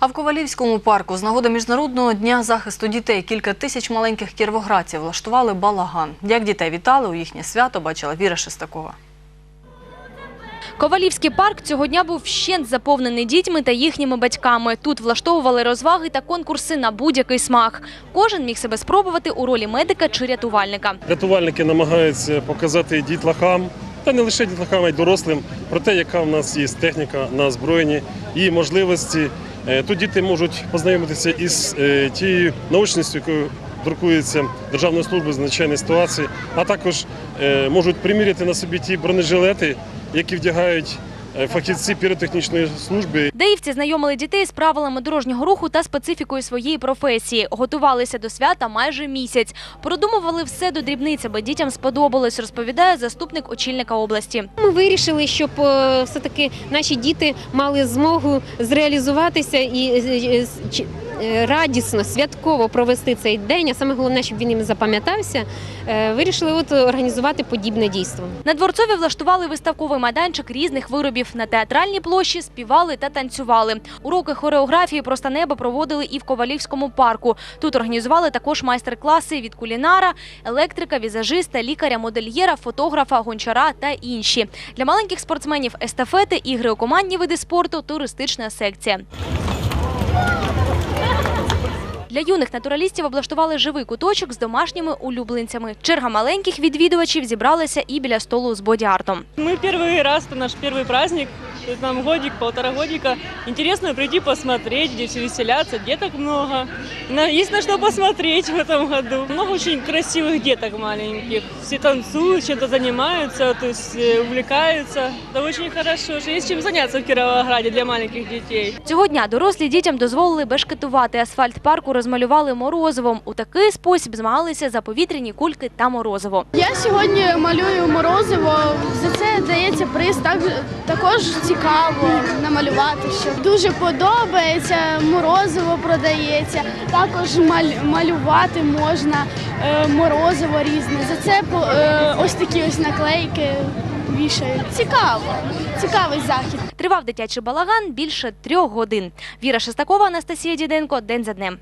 А в Ковалівському парку з нагоди Міжнародного дня захисту дітей кілька тисяч маленьких кіровоградців влаштували балаган. Як дітей вітали у їхнє свято, бачила Віра Шестакова. Ковалівський парк цього дня був вщент заповнений дітьми та їхніми батьками. Тут влаштовували розваги та конкурси на будь-який смак. Кожен міг себе спробувати у ролі медика чи рятувальника. Рятувальники намагаються показати дітлахам, та не лише дітлахам, а й дорослим, про те, яка в нас є техніка на озброєнні і можливості. Е, Тут діти можуть познайомитися із е, тією наочністю, якою друкується державна служба з надзвичайної ситуації, а також е, можуть приміряти на собі ті бронежилети, які вдягають фахівці піротехнічної служби Деївці знайомили дітей з правилами дорожнього руху та специфікою своєї професії. Готувалися до свята майже місяць. Продумували все до дрібниць, аби дітям сподобалось, розповідає заступник очільника області. Ми вирішили, щоб е, все-таки наші діти мали змогу зреалізуватися і е, е, ч- е, радісно, святково провести цей день. А саме головне, щоб він їм запам'ятався. Е, Вирішили от організувати подібне дійство. На дворцові влаштували виставковий майданчик різних виробів. На театральній площі співали та танцювали. Уроки хореографії «Просто небо» проводили і в Ковалівському парку. Тут організували також майстер-класи від кулінара, електрика, візажиста, лікаря, модельєра, фотографа, гончара та інші. Для маленьких спортсменів естафети, ігри у командні види спорту, туристична секція. Для юних натуралістів облаштували живий куточок з домашніми улюбленцями. Черга маленьких відвідувачів зібралася і біля столу з боді-артом. Мы первый раз, это наш первый праздник, то есть нам годик, полтора годика. Интересно прийти посмотреть, здесь веселятся, деток много. На- Есть на что посмотреть в этом году. Много очень красивых деток маленьких. Все танцуют, чем-то занимаются, то есть э, увлекаются. Это очень хорошо, что есть чем заняться в Кировограде для маленьких детей. Цього дня дорослі дітям дозволили бешкетувати. Асфальт парку розмалювали морозивом. У такий спосіб змагалися за повітряні кульки та морозиво. Я сьогодні малюю морозиво. За це дається приз. Так також цікаво намалювати. Що дуже подобається. Морозиво продається. Також малювати можна е, морозиво різне. За це е, ось такі ось наклейки вішають. Цікаво, цікавий захід. Тривав дитячий балаган більше трьох годин. Віра Шестакова, Анастасія Діденко. День за днем.